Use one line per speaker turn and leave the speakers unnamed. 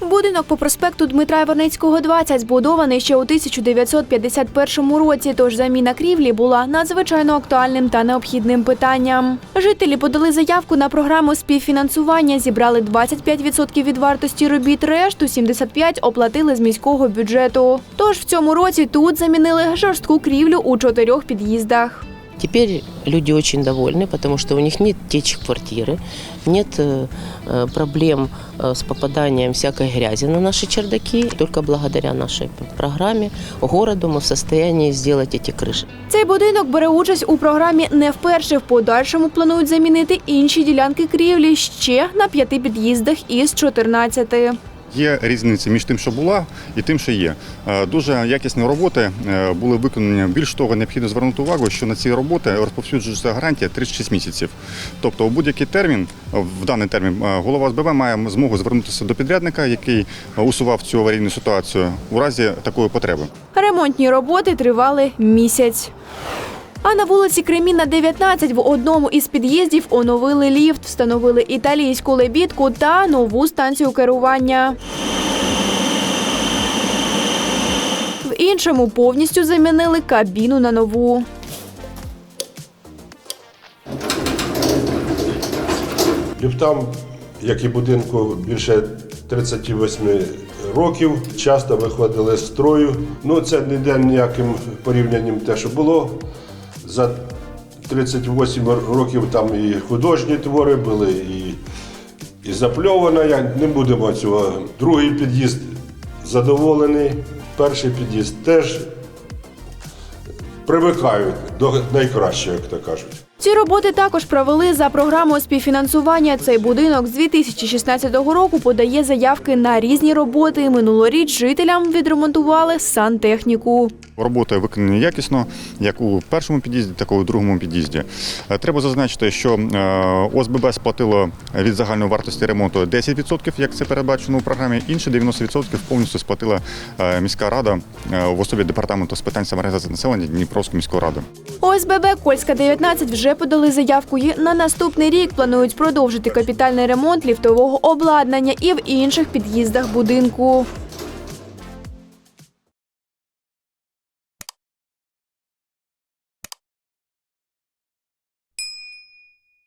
Будинок по проспекту Дмитра Іверницького, 20, збудований ще у 1951 році, тож заміна крівлі була надзвичайно актуальним та необхідним питанням. Жителі подали заявку на програму співфінансування, зібрали 25% від вартості робіт, решту 75% оплатили з міського бюджету. Тож в цьому році тут замінили жорстку крівлю у чотирьох під'їздах.
Теперь люди очень довольны, потому что у них нет течь квартиры, нет э, э, проблем э, с попаданием всякой грязи на наши чердаки. Только благодаря нашей программе городу мы в состоянии сделать эти крыши.
Цей будинок бере участь у програмі не вперше. В подальшому планують замінити інші ділянки крівлі ще на п'яти під'їздах із 14.
Є різниця між тим, що була, і тим, що є. Е, Дуже якісні роботи е, були виконані. Більш того, необхідно звернути увагу, що на ці роботи розповсюджується гарантія 36 місяців. Тобто, у будь-який термін, е, в даний термін, голова СББ має змогу звернутися до підрядника, який усував цю аварійну ситуацію у разі такої потреби.
Ремонтні роботи тривали місяць. А на вулиці Кремінна, 19, в одному із під'їздів оновили ліфт, встановили італійську лебідку та нову станцію керування. В іншому повністю замінили кабіну на нову.
Ліфтам, як і будинку, більше 38 років. Часто виходили з строю. Ну, це не йде ніяким порівнянням те, що було. За 38 років там і художні твори були, і, і запльована. Я не будемо цього. Другий під'їзд задоволений. Перший під'їзд теж привикають до найкращого, як то кажуть.
Ці роботи також провели за програмою співфінансування. Цей будинок з 2016 року подає заявки на різні роботи. Минулоріч жителям відремонтували сантехніку.
Роботи виконані якісно, як у першому під'їзді, так і у другому під'їзді. Е, Треба зазначити, що е, ОСББ сплатило від загальної вартості ремонту 10%, як це передбачено у програмі. Інші 90% повністю сплатила е, міська рада в особі департаменту з питань самоорганізації населення Дніпровської міської ради.
ОСББ Кольська 19 вже подали заявку. І на наступний рік планують продовжити капітальний ремонт ліфтового обладнання і в інших під'їздах будинку.